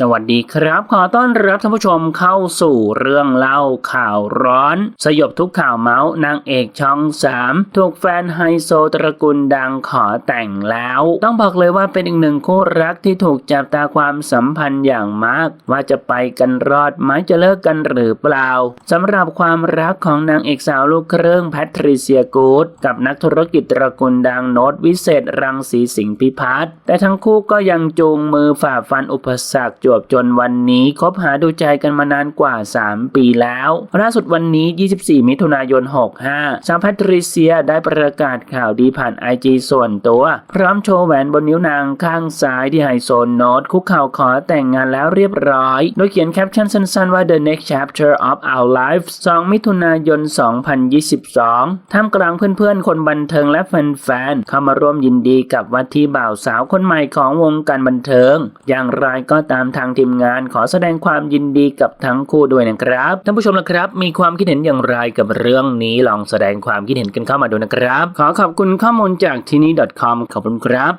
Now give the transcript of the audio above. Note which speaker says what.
Speaker 1: สวัสดีครับ ขอต้อนรับท่านผู้ชมเข้าสู่เรื่องเล่าข่าวร้อน สยบทุกข่าวเมาส์นางเอกช่องสามถูกแฟนไฮโซตระกูลดังขอแต่งแล้ว ต้องบอกเลยว่าเป็นอีกหนึ่งคู่รักที่ถูกจับตาความสัมพันธ์อย่างมาก ว่าจะไปกันรอดไหมจะเลิกกันหรือเปล่าสำหรับความรักของนางเอกสาวลูกครึ่งแพทริเซียกูดกับนักธุรกิจตระกูลดังโนตวิเศษรังสีสิงห์พิพัฒน์แต่ทั้งคู่ก็ยังจูงมือฝ่าฟันอุปสรรควบจนวันนี้คบหาดูใจกันมานานกว่า 3 ปีแล้ว ล่าสุดวันนี้ 24 มิถุนายน 65 สาวแพทริเซียได้ประกาศข่าวดีผ่านไอจีส่วนตัว พร้อมโชว์แหวนบนนิ้วนางข้างซ้ายที่ไฮโซโนตคุกเข่าขอแต่งงานแล้วเรียบร้อย โดยเขียนแคปชั่นสั้นๆว่า The next chapter of our life 2 มิถุนายน 2022 ท่ามกลางเพื่อนๆ คนบันเทิงและแฟนๆ เข้ามาร่วมยินดีกับวัตที่บ่าวสาวคนใหม่ของวงการบันเทิง อย่างไรก็ตามทางทีมงานขอแสดงความยินดีกับทั้งคู่ด้วยนะครับท่านผู้ชมนะครับ มีความคิดเห็นอย่างไรกับเรื่องนี้ลองแสดงความคิดเห็นกันเข้ามาดูนะครับ ขอขอบคุณข้อมูลจากที่นี่ .com ขอบคุณครับ